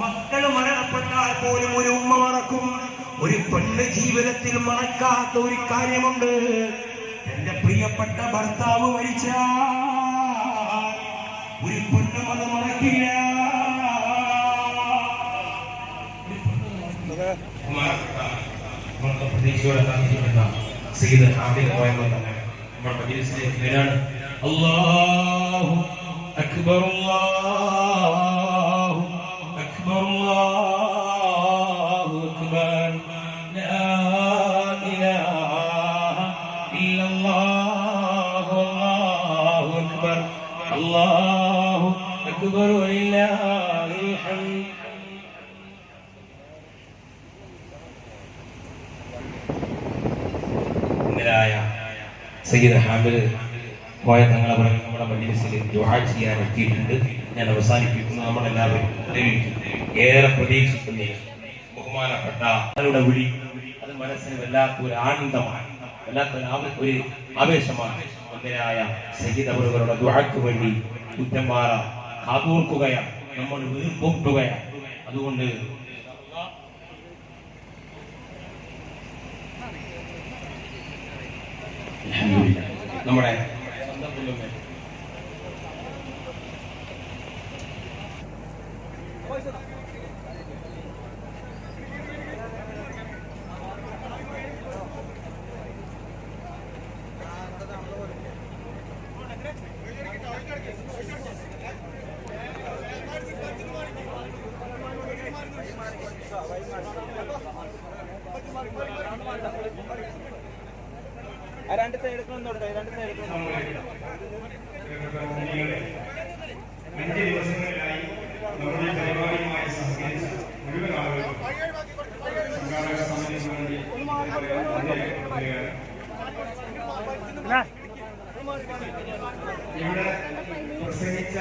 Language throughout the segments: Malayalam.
മക്കൾ മരണപ്പെട്ടാൽ പോലും ഒരു ഉമ്മ മറക്കും. ഒരു പെണ്ണ് ജീവിതത്തിൽ മറക്കാത്ത ഒരു കാര്യമുണ്ട്. എന്റെ പ്രിയപ്പെട്ട ഭർത്താവ് മരിച്ച ഒരു പെണ്ണും അത് മറക്കില്ല. അള്ളാഹു അക്ബർ കാത്തിരിക്കുന്ന അല്ലാഹു അക്ബർ. വലില്ലാഹിൽ ഹംദ്. സയ്യിദ് ഹാമിദ് പോയ തങ്ങളെ നമ്മുടെ മജീസിൽ ദുആ ചെയ്യാൻ എത്തിയിട്ടുണ്ട്. ഞാൻ അവസാനിപ്പിക്കുന്നു. നമ്മളെല്ലാവരും ഏറെ പ്രതീക്ഷിക്കുന്ന ബഹുമാനപ്പെട്ട അവരുടെ വിളി. അത് മനസ്സിന് വല്ലാത്ത ഒരു ആനന്ദമാണ്. വല്ലാത്ത ഒരു ആവ- ഒരു ആവേശമാണ്. ഒന്നിനായ സയ്യിദ് ദുഴക്ക് വേണ്ടി കുറ്റംപാറ കാതോർക്കുകയാണ് നമ്മൾ വീർപ്പൊട്ടുകയാണ് അതുകൊണ്ട്. നമ്മുടെ Thank കുടുംബം. രണ്ട് സൈഡ് എടുക്കുന്നുണ്ടോ രണ്ട് സൈഡ് അഞ്ച് ദിവസങ്ങളിലായി നമ്മുടെ പരിപാടിയുമായി സഹകരിച്ച മുഴുവൻ ആളുകൾക്കും സംഘാടക വേണ്ടി ഇവിടെ പ്രസംഗിച്ച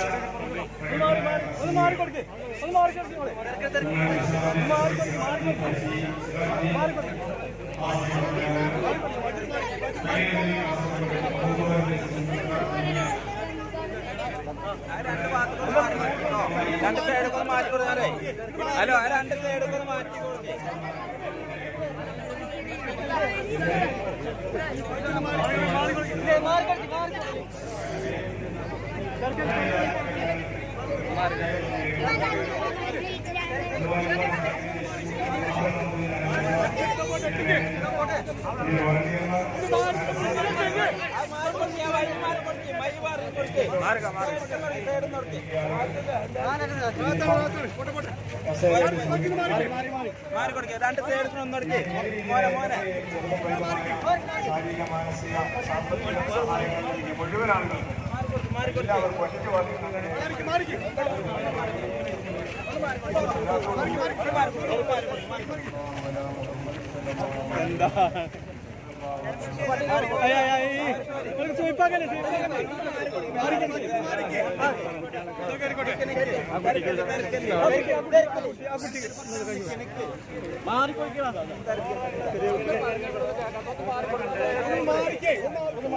രണ്ട് സൈഡ് ഒന്ന് മാറ്റി കൊടുക്കാറേ ഹലോ ആ രണ്ട് സൈഡ് ഒന്ന് മാറ്റി കൊടുക്കേ മാറി കൊടുക്കേ രണ്ട് സൈഡ് ഒന്നെടുക്കേ മോനെ മോനെ ശാരീരിക മാനസിക സാമ്പത്തിക സഹായങ്ങൾ മുഴുവൻ ആളുകൾക്കും എന്താ ചോദിപ്പാക്കല്ലേ മാറിക്കൊടുക്കണം.